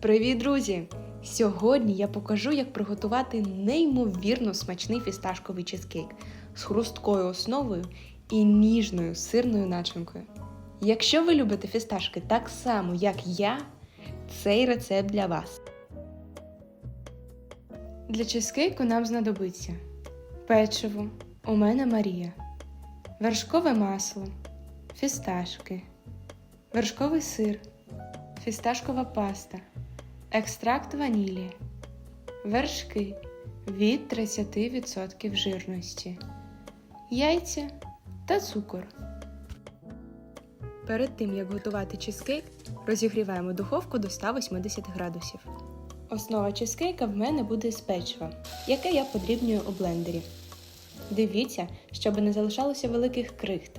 Привіт, друзі! Сьогодні я покажу, як приготувати неймовірно смачний фісташковий чизкейк з хрусткою основою і ніжною сирною начинкою. Якщо ви любите фісташки так само, як я, цей рецепт для вас. Для чизкейку нам знадобиться печиво, у мене Марія, вершкове масло, фісташки, вершковий сир, фісташкова паста, екстракт ванілі, вершки від 30% жирності, яйця та цукор. Перед тим як готувати чизкейк, розігріваємо духовку до 180 градусів. Основа чизкейка в мене буде з печива, яке я подрібнюю у блендері. Дивіться, щоб не залишалося великих крихт.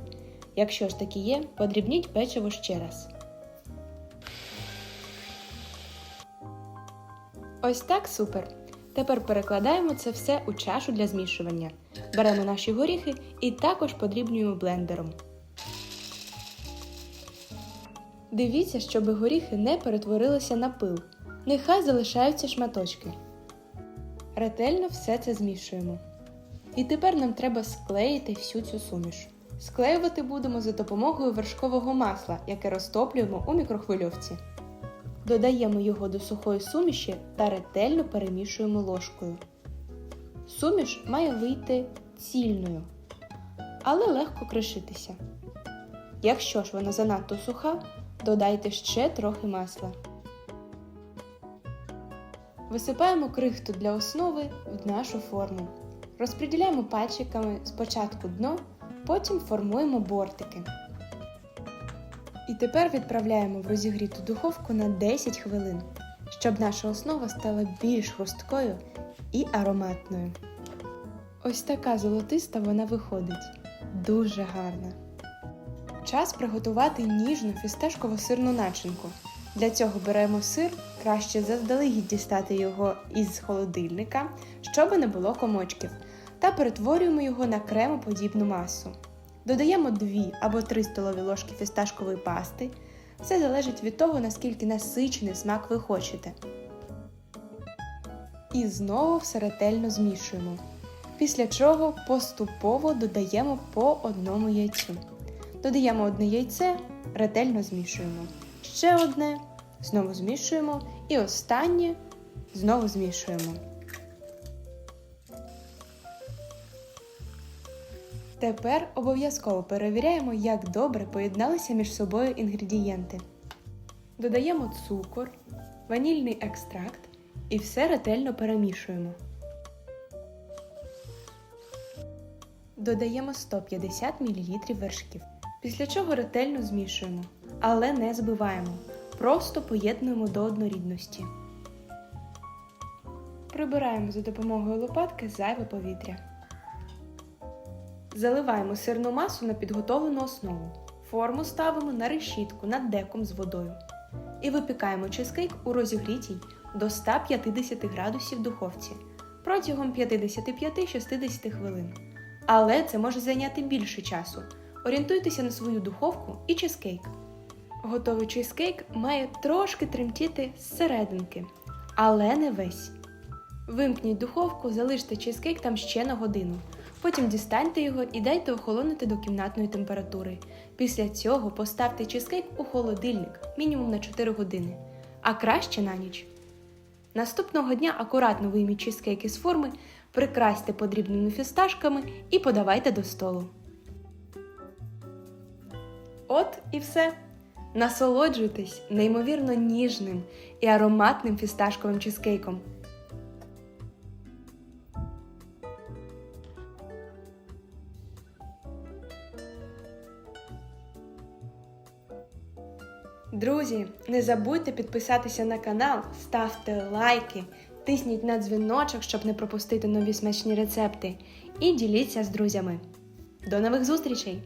Якщо ж такі є, подрібніть печиво ще раз. Ось так супер. Тепер перекладаємо це все у чашу для змішування. Беремо наші горіхи і також подрібнюємо блендером. Дивіться, щоб горіхи не перетворилися на пил. Нехай залишаються шматочки. Ретельно все це змішуємо. І тепер нам треба склеїти всю цю суміш. Склеювати будемо за допомогою вершкового масла, яке розтоплюємо у мікрохвильовці. Додаємо його до сухої суміші та ретельно перемішуємо ложкою. Суміш має вийти цільною, але легко кришитися. Якщо ж вона занадто суха, додайте ще трохи масла. Висипаємо крихту для основи в нашу форму. Розподіляємо пальчиками спочатку дно, потім формуємо бортики. І тепер відправляємо в розігріту духовку на 10 хвилин, щоб наша основа стала більш хрусткою і ароматною. Ось така золотиста вона виходить. Дуже гарна. Час приготувати ніжну фісташково-сирну начинку. Для цього беремо сир, краще заздалегідь дістати його із холодильника, щоб не було комочків, та перетворюємо його на кремоподібну масу. Додаємо 2 або 3 столові ложки фісташкової пасти. Все залежить від того, наскільки насичений смак ви хочете. І знову все ретельно змішуємо. Після чого поступово додаємо по одному яйцю. Додаємо одне яйце, ретельно змішуємо. Ще одне, знову змішуємо. І останнє знову змішуємо. Тепер обов'язково перевіряємо, як добре поєдналися між собою інгредієнти. Додаємо цукор, ванільний екстракт і все ретельно перемішуємо. Додаємо 150 мл вершків, після чого ретельно змішуємо, але не збиваємо. Просто поєднуємо до однорідності. Прибираємо за допомогою лопатки зайве повітря. Заливаємо сирну масу на підготовлену основу. Форму ставимо на решітку над деком з водою. І випікаємо чизкейк у розігрітій до 150 градусів духовці протягом 55-60 хвилин. Але це може зайняти більше часу. Орієнтуйтеся на свою духовку і чизкейк. Готовий чизкейк має трошки тремтіти з серединки, але не весь. Вимкніть духовку, залиште чизкейк там ще на годину. Потім дістаньте його і дайте охолонути до кімнатної температури. Після цього поставте чизкейк у холодильник мінімум на 4 години, а краще на ніч. Наступного дня акуратно вийміть чизкейк із форми, прикрасьте подрібними фісташками і подавайте до столу. От і все. Насолоджуйтесь неймовірно ніжним і ароматним фісташковим чизкейком. Друзі, не забудьте підписатися на канал, ставте лайки, тисніть на дзвіночок, щоб не пропустити нові смачні рецепти. І діліться з друзями. До нових зустрічей!